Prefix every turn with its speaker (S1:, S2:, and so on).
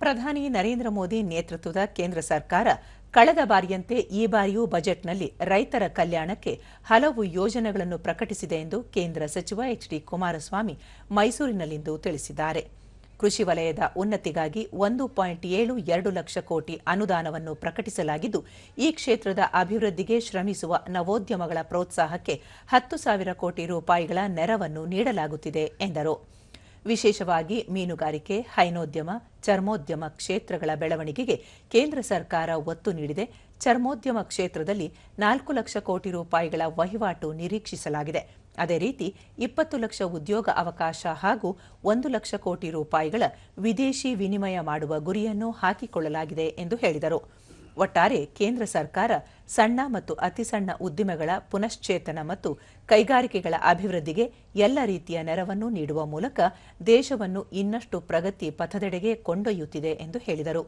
S1: ಪ್ರಧಾನಿ ನರೇಂದ್ರ ಮೋದಿ ನೇತೃತ್ವದ ಕೇಂದ್ರ ಸರ್ಕಾರ ಕಳೆದ ಬಾರಿಯಂತೆ ಈ ಬಾರಿಯೂ ಬಜೆಟ್ನಲ್ಲಿ ರೈತರ ಕಲ್ಯಾಣಕ್ಕೆ ಹಲವು ಯೋಜನೆಗಳನ್ನು ಪ್ರಕಟಿಸಿದೆ ಎಂದು ಕೇಂದ್ರ ಸಚಿವ ಎಚ್ ಡಿ ಕುಮಾರಸ್ವಾಮಿ ಮೈಸೂರಿನಲ್ಲಿಂದು ತಿಳಿಸಿದ್ದಾರೆ. ಕೃಷಿ ವಲಯದ ಉನ್ನತಿಗಾಗಿ ಒಂದು ಪಾಯಿಂಟ್ ಏಳು ಎರಡು ಲಕ್ಷ ಕೋಟಿ ಅನುದಾನವನ್ನು ಪ್ರಕಟಿಸಲಾಗಿದ್ದು, ಈ ಕ್ಷೇತ್ರದ ಅಭಿವೃದ್ಧಿಗೆ ಶ್ರಮಿಸುವ ನವೋದ್ಯಮಗಳ ಪ್ರೋತ್ಸಾಹಕ್ಕೆ ಹತ್ತು ಸಾವಿರ ಕೋಟಿ ರೂಪಾಯಿಗಳ ನೆರವನ್ನು ನೀಡಲಾಗುತ್ತಿದೆ ಎಂದರು. ವಿಶೇಷವಾಗಿ ಮೀನುಗಾರಿಕೆ, ಹೈನೋದ್ಯಮ, ಚರ್ಮೋದ್ಯಮ ಕ್ಷೇತ್ರಗಳ ಬೆಳವಣಿಗೆಗೆ ಕೇಂದ್ರ ಸರ್ಕಾರ ಒತ್ತು ನೀಡಿದೆ. ಚರ್ಮೋದ್ಯಮ ಕ್ಷೇತ್ರದಲ್ಲಿ ನಾಲ್ಕು ಲಕ್ಷ ಕೋಟಿ ರೂಪಾಯಿಗಳ ವಹಿವಾಟು ನಿರೀಕ್ಷಿಸಲಾಗಿದೆ. ಅದೇ ರೀತಿ, ಇಪ್ಪತ್ತು ಲಕ್ಷ ಉದ್ಯೋಗ ಅವಕಾಶ ಹಾಗೂ ಒಂದು ಲಕ್ಷ ಕೋಟಿ ರೂಪಾಯಿಗಳ ವಿದೇಶಿ ವಿನಿಮಯ ಮಾಡುವ ಗುರಿಯನ್ನು ಹಾಕಿಕೊಳ್ಳಲಾಗಿದೆ ಎಂದು ಹೇಳಿದರು. ಒಟ್ಟಾರೆ ಕೇಂದ್ರ ಸರ್ಕಾರ ಸಣ್ಣ ಮತ್ತು ಅತಿಸಣ್ಣ ಉದ್ದಿಮೆಗಳ ಪುನಶ್ಚೇತನ ಮತ್ತು ಕೈಗಾರಿಕೆಗಳ ಅಭಿವೃದ್ಧಿಗೆ ಎಲ್ಲ ರೀತಿಯ ನೆರವನ್ನು ನೀಡುವ ಮೂಲಕ ದೇಶವನ್ನು ಇನ್ನಷ್ಟು ಪ್ರಗತಿ ಪಥದೆಡೆಗೆ ಕೊಂಡೊಯ್ಯುತ್ತಿದೆ ಎಂದು ಹೇಳಿದರು.